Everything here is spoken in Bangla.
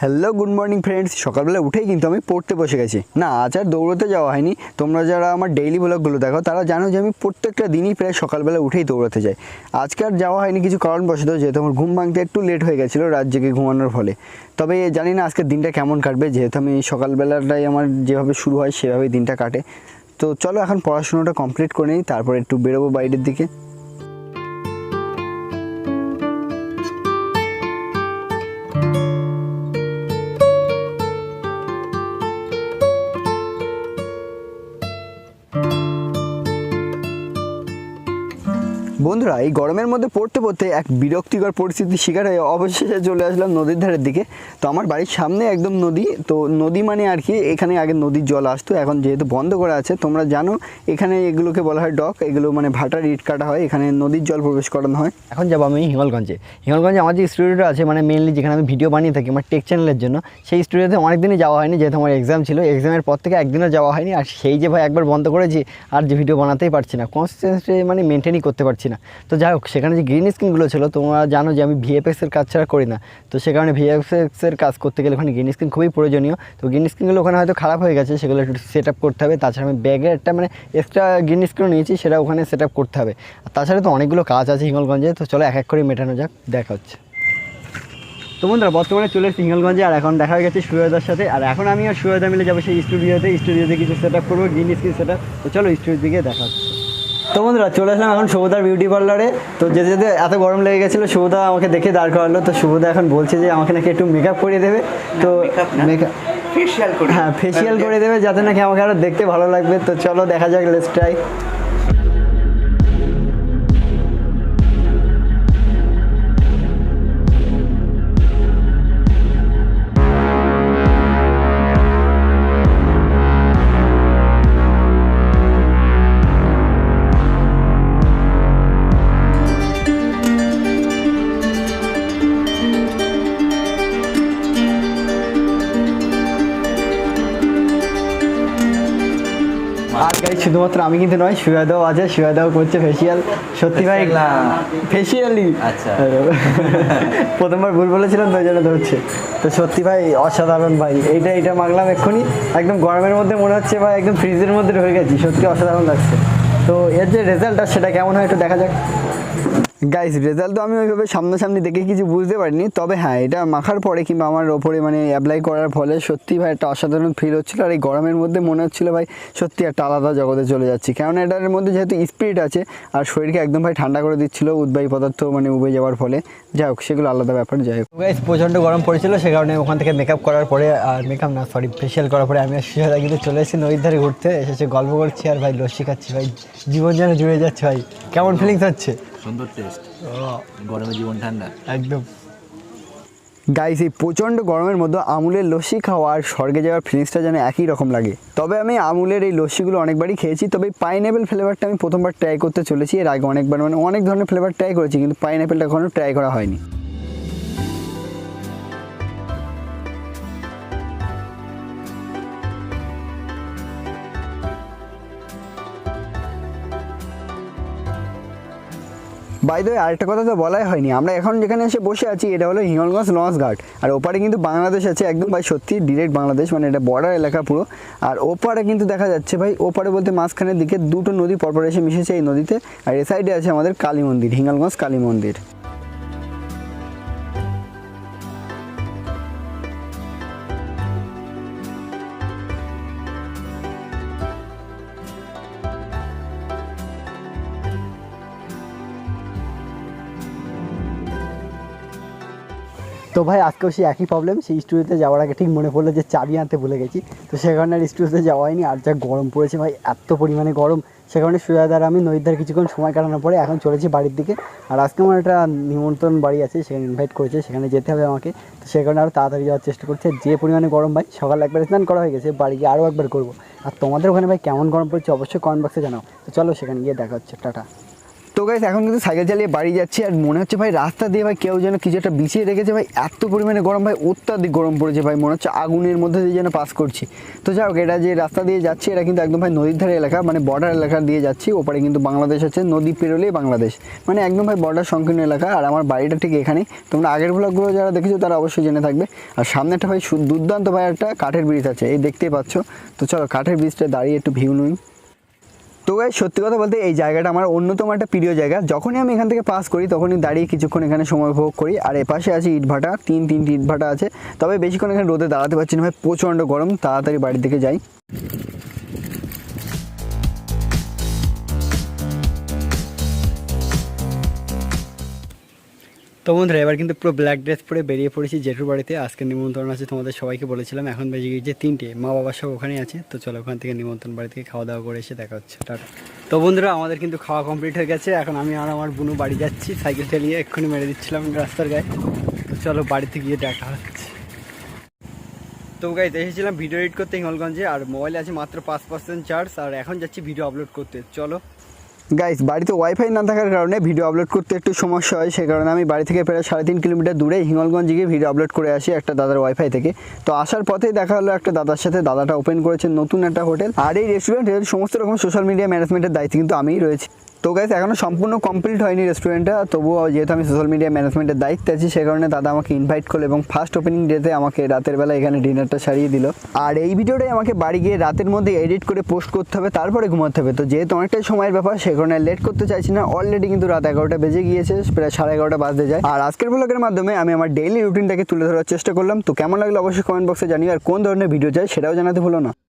হ্যালো গুড মর্নিং ফ্রেন্ডস সকালবেলা উঠেই কিন্তু আমি পড়তে বসে গেছি। না, আজ আর দৌড়তে যাওয়া হয়নি। তোমরা যারা আমার ডেইলি ব্লগগুলো দেখো, তারা জানো যে আমি প্রত্যেকটা দিনই প্রায় সকালবেলা উঠেই দৌড়াতে যাই। আজকে আর যাওয়া হয়নি কিছু কারণবশত, যেহেতু আমার ঘুম ভাঙতে একটু লেট হয়ে গেছিল রাত জেগে ঘুমানোর ফলে। তবে জানি না আজকের দিনটা কেমন কাটবে, যেহেতু আমি সকালবেলাটাই আমার যেভাবে শুরু হয়, সেভাবেই দিনটা কাটে। তো চলো এখন পড়াশোনাটা কমপ্লিট করে নিই, তারপর একটু বেরোবো বাইরের দিকে। Thank you. বন্ধুরা, এই গরমের মধ্যে পড়তে পড়তে এক বিরক্তিকর পরিস্থিতির শিকার হয়ে অবশেষে চলে আসলাম নদীর ধারের দিকে। তো আমার বাড়ির সামনে একদম নদী, তো নদী মানে আর কি, এখানে আগে নদীর জল আসতো, এখন যেহেতু বন্ধ করা আছে, তোমরা জানো, এখানে এগুলোকে বলা হয় ডক, এগুলো মানে ভাটার ইট কাটা হয়, এখানে নদীর জল প্রবেশ করানো হয়। এখন যাব আমি হিঙ্গলগঞ্জে হিঙ্গলগঞ্জে আমার যে স্টুডিওটা আছে মানে মেনলি যেখানে আমি ভিডিও বানিয়ে থাকি, আমার টেক চ্যানেলের জন্য, সেই স্টুডিওতে অনেক দিনই যাওয়া হয়নি, যেহেতু আমার এক্সাম ছিল। এক্সামের পর থেকে একদিনও যাওয়া হয়নি, আর সেই যে ভাই একবার বন্ধ করেছি, আর যে ভিডিও বানাতেই পারছি না। কনসিস্টেন্সি মানে মেনটেনই করতে পারছি না। তো যাই হোক, সেখানে যে গ্রিন স্ক্রিনগুলো ছিল, তোমরা জানো যে আমি ভিএফএক্সের কাজ ছাড়া করি না। তো সে কারণে ভিএফএক্সের কাজ করতে গেলে ওখানে গ্রিন স্ক্রিন খুবই প্রয়োজনীয়। তো গ্রিন স্ক্রিনগুলো ওখানে হয়তো খারাপ হয়ে গেছে, সেগুলো একটু সেট আপ করতে হবে। তাছাড়া আমি ব্যাগে একটা মানে এক্সট্রা গ্রিন স্ক্রিন নিয়েছি, সেটা ওখানে সেট আপ করতে হবে। আর তাছাড়া তো অনেকগুলো কাজ আছে হিঙ্গলগঞ্জে, তো চলো এক এক করে মেটানো যাক, দেখা হচ্ছে। তো বন্ধুরা, বর্তমানে চলে এসেছি হিঙ্গলগঞ্জে, আর এখন দেখা হয়ে গেছে সুয়েদার সাথে। আর এখন আমি আর সুয়েদা মিলে যাব সেই স্টুডিওতে স্টুডিওতে কিছু সেট আপ করব গ্রিন স্ক্রিন সেট তো চলো স্টুডিওর দিকে দেখা হচ্ছে। তো বন্ধুরা চলে আসলাম এখন শুভদার বিউটি পার্লারে তো যেতে যেতে এত গরম লেগে গেছিল শুভদা আমাকে দেখে দাঁড় করালো। তো শুভদা এখন বলছে যে আমাকে নাকি একটু মেকআপ করিয়ে দেবে। তো মেকআপ ফেশিয়াল করে হ্যাঁ ফেসিয়াল করে দেবে যাতে নাকি আমাকে আরও দেখতে ভালো লাগবে। তো চলো দেখা যাক লেটস ট্রাই শুধুমাত্র আমি কিন্তু নয় সুয়াদাও আছে সুয়াদাও করছে ফেসিয়াল সত্যি ভাই ফেসিয়ালি আচ্ছা। প্রথমবার ভুল বলেছিলাম তো জন্য ধরছে। তো সত্যি ভাই অসাধারণ ভাই। এইটা এইটা মাগলাম এক্ষুনি। একদম গরমের মধ্যে মনে হচ্ছে ভাই একদম ফ্রিজের মধ্যে রয়ে গেছি। সত্যি অসাধারণ লাগছে। তো এর যে রেজাল্টটা সেটা কেমন হয় একটু দেখা যাক। গাইস রেজাল্ট তো আমি ওইভাবে সামনাসামনি দেখে কিছু বুঝতে পারিনি। তবে হ্যাঁ এটা মাখার পরে কিংবা আমার ওপরে মানে অ্যাপ্লাই করার ফলে সত্যি ভাই একটা অসাধারণ ফিল হচ্ছিল। আর এই গরমের মধ্যে মনে হচ্ছিল ভাই সত্যি একটা আলাদা জগতে চলে যাচ্ছি। কেননা এটার মধ্যে যেহেতু স্পিরিট আছে, আর শরীরকে একদম ভাই ঠান্ডা করে দিচ্ছিল উদ্বায়ী পদার্থ মানে উবে যাওয়ার ফলে। যাই হোক, সেগুলো আলাদা ব্যাপার, যাই হোক। গাইস প্রচণ্ড গরম পড়েছিল, সে কারণে ওখান থেকে মেকআপ করার পরে, আর মেকআপ না সরি ফেসিয়াল করার পরে আমি আর কিন্তু চলে এসেছি নদীর ধারে ঘুরতে। এসেছে গল্প করছি আর ভাই লস্যি খাচ্ছি, ভাই জীবন যেন জুড়ে যাচ্ছে ভাই। কেমন ফিলিংস হচ্ছে? সুন্দর টেস্ট গরমে জীবন ঠান্ডা। একদম। গাইস এই প্রচণ্ড গরমের মধ্যে আমুলের লস্যি খাওয়া আর স্বর্গে যাওয়ার ফিলিংসটা যেন একই রকম লাগে। তবে আমি আমুলের এই লস্যিগুলো অনেকবারই খেয়েছি তবে পাইনঅ্যাপেল ফ্লেভারটা আমি প্রথমবার ট্রাই করতে চলেছি। এর আগে অনেকবার মানে অনেক ধরনের ফ্লেভার ট্রাই করেছি কিন্তু পাইনঅ্যাপেলটা এখনও ট্রাই করা হয়নি। বাই দ্য আরেকটা কথা তো বলাই হয়নি। আমরা এখন যেখানে এসে বসে আছি, এটা হলো হিঙ্গলগঞ্জ লঞ্চ ঘাট আর ওপারে কিন্তু বাংলাদেশ আছে একদম ভাই সত্যি ডিরেক্ট বাংলাদেশ মানে এটা বর্ডার এলাকা পুরো। আর ওপারে কিন্তু দেখা যাচ্ছে ভাই, ওপারে বলতে মাঝখানের দিকে দুটো নদী পরপর এসে মিশেছে এই নদীতে। আর এ সাইডে আছে আমাদের কালী মন্দির, হিঙ্গলগঞ্জ কালী মন্দির। তো ভাই, আজকেও সেই একই প্রবলেম সেই স্টুডিওতে যাওয়ার আগে ঠিক মনে পড়ল যে চাবি আনতে ভুলে গেছি। তো সে কারণে আর স্টুডিওতে যাওয়া হয়নি, আর যা গরম পড়েছে ভাই, এত পরিমাণে গরম। সে কারণে সুয়াদার আমি নদীর কিছুক্ষণ সময় কাটানোর পরে এখন চলেছি বাড়ির দিকে। আর আজকে আমার একটা নিমন্ত্রণ বাড়ি আছে, সেখানে ইনভাইট করেছে, সেখানে যেতে হবে আমাকে। তো সে কারণে আরও তাড়াতাড়ি যাওয়ার চেষ্টা করছে। যে পরিমাণে গরম ভাই, সকালে একবার স্নান করা হয়ে গেছে, বাড়ি গিয়ে আরও একবার করব আর তোমাদের ওখানে ভাই কেমন গরম পড়ছে অবশ্যই কমেন্ট বক্সে জানাও। তো চলো সেখানে গিয়ে দেখা হচ্ছে, টাটা। তো গাইস এখন কিন্তু সাইকেল চালিয়ে বাড়ি যাচ্ছি আর মনে হচ্ছে ভাই রাস্তা দিয়ে ভাই কেউ যেন কিছু একটা বিছিয়ে রেখেছে ভাই, এত পরিমাণে গরম ভাই, অত্যাধিক গরম পড়েছে ভাই, মনে হচ্ছে আগুনের মধ্যে দিয়ে যেন পাস করছি। তো যাই হোক, এটা যে রাস্তা দিয়ে যাচ্ছি, এটা কিন্তু একদম ভাই নদীর ধারে এলাকা মানে বর্ডার এলাকা দিয়ে যাচ্ছি, ওপারে কিন্তু বাংলাদেশ আছে, নদী পেরোলেই বাংলাদেশ। মানে একদম ভাই বর্ডার সংকীর্ণ এলাকা, আর আমার বাড়িটা ঠিক এখানে তোমরা আগের ব্লগগুলো যারা দেখেছ, তারা অবশ্যই জেনে থাকবে। আর সামনে একটা ভাই দুর্দান্ত ভাই একটা কাঠের ব্রিজ আছে, এই দেখতেই পাচ্ছ। তো চলো, কাঠের ব্রিজটা দাঁড়িয়ে একটু ভিউ নিই। তো গাই সত্যি কথা বলতে এই জায়গাটা আমার অন্যতম একটা প্রিয় জায়গা। যখনই আমি এখান থেকে পাস করি, তখনই দাঁড়িয়ে কিছুক্ষণ এখানে সময় উপভোগ করি। আর এপাশে আছে ইটভাটা তিন তিনটি ইটভাটা আছে। তবে বেশিক্ষণ এখানে রোদে দাঁড়াতে পারছি না, ভাই। প্রচণ্ড গরম, তাড়াতাড়ি বাড়ির দিকে যাই। তো বন্ধুরা, এবার কিন্তু পুরো ব্ল্যাক ড্রেস পরে বেরিয়ে পড়েছি জেঠুর বাড়িতে। আজকে নিমন্ত্রণ আছে তোমাদের সবাইকে বলেছিলাম, এখন বেজে গিয়েছে তিনটে, মা বাবা সব ওখানেই আছে। তো চলো ওখান থেকে নিমন্ত্রণ বাড়ি থেকে খাওয়া দাওয়া করে এসে দেখা হচ্ছে। টাটা। তো বন্ধুরা, আমাদের কিন্তু খাওয়া কমপ্লিট হয়ে গেছে। এখন আমি আর আমার বুনু বাড়ি যাচ্ছি। সাইকেল চালিয়ে এক্ষুনি মেরে দিচ্ছিলাম রাস্তার গায়ে। তো চলো বাড়িতে গিয়ে দেখা হচ্ছে। তো গাইতে এসেছিলাম ভিডিও এডিট করতে হিঙ্গলগঞ্জে। আর মোবাইলে আছে মাত্র পাঁচ পার্সেন্ট চার্জ আর এখন যাচ্ছি ভিডিও আপলোড করতে। চলো। গাইস বাড়িতে ওয়াইফাই না থাকার কারণে ভিডিও আপলোড করতে একটু সমস্যা হয়, সে কারণে আমি বাড়ি থেকে প্রায় সাড়ে তিন কিলোমিটার দূরে হিঙ্গলগঞ্জে গিয়ে ভিডিও আপলোড করে আসি একটা দাদার ওয়াইফাই থেকে। তো আসার পথেই দেখা হলো একটা দাদার সাথে, দাদাটা ওপেন করেছে নতুন একটা হোটেল। আর এই রেস্টুরেন্টের সমস্ত রকম সোশ্যাল মিডিয়া ম্যানেজমেন্টের দায়িত্ব কিন্তু আমিই রয়েছি। তো গাইস এখনও সম্পূর্ণ কমপ্লিট হয়নি রেস্টুরেন্টটা তবুও যেহেতু আমি সোশ্যাল মিডিয়া ম্যানেজমেন্টের দায়িত্বে আছি, সে কারণে দাদা আমাকে ইনভাইট করল এবং ফার্স্ট ওপেনিং ডেতে আমাকে রাতের বেলা এখানে ডিনারটা সারিয়ে দিল। আর এই ভিডিওটাই আমাকে বাড়ি গিয়ে রাতের মধ্যে এডিট করে পোস্ট করতে হবে, তারপরে ঘুমাতে হবে। তো যেহেতু অনেকটাই সময়ের ব্যাপার, সে কারণে লেট করতে চাইছি না। অলরেডি কিন্তু রাত এগারোটা বেজে গিয়েছে, প্রায় সাড়ে এগারোটা বাজতে যায়। আর আজকের ব্লগের মাধ্যমে আমি আমার ডেইলি রুটিনটাকে তুলে ধরার চেষ্টা করলাম। তো কেমন লাগল অবশ্যই কমেন্ট বক্সে জানিও, আর কোন ধরনের ভিডিও চাই সেটাও জানাতে ভুলো না।